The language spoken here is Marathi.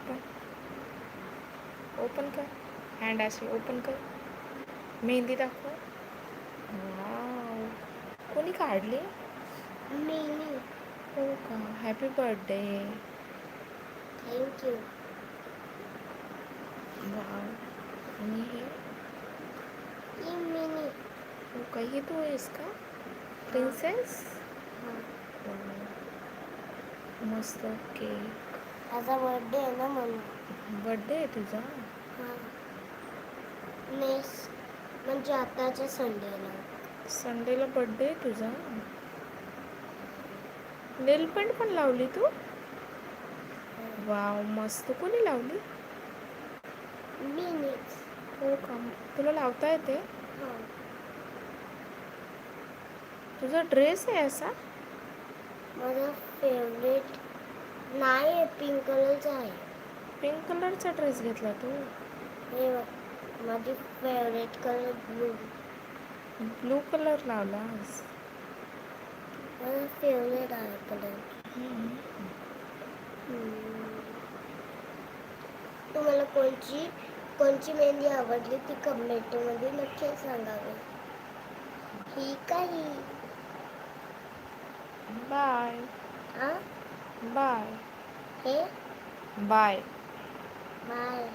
ओपन। ओपन कर। हँड अशी ओपन कर। मेहंदी दाखव। वाव कोणी काढली मी मी हो का हॅपी बर्थडे थँक्यू वाव आणि हे? ही मिनी। हो का ही तू आहेस का प्रिन्सेस मस्त केक माझा बर्थडे आहे ना म्हणून. बर्थडे आहे तुझा? नेक्स्ट म्हणजे आताच्या संडेला संडेला बर्थडे आहे तुझा? नेल पेंट पण लावली तू? वाव मस्त. कोणी लावली? मी हो का? तुला लावता येते? तुझा ड्रेस आहे असा? माझा फेवरेट नाही आहे पिंक कलरचा आहे. पिंक कलरचा ड्रेस घेतला तू? हे बघ माझी favourite colour blue blue colour लावलास? माझा फेवरेट आहे कलर तुम्हाला कोणची कोणची मेहंदी आवडली ती कमेंटमध्ये नक्की सांगावे. ही काही बाय आ बाय हे बाय बाय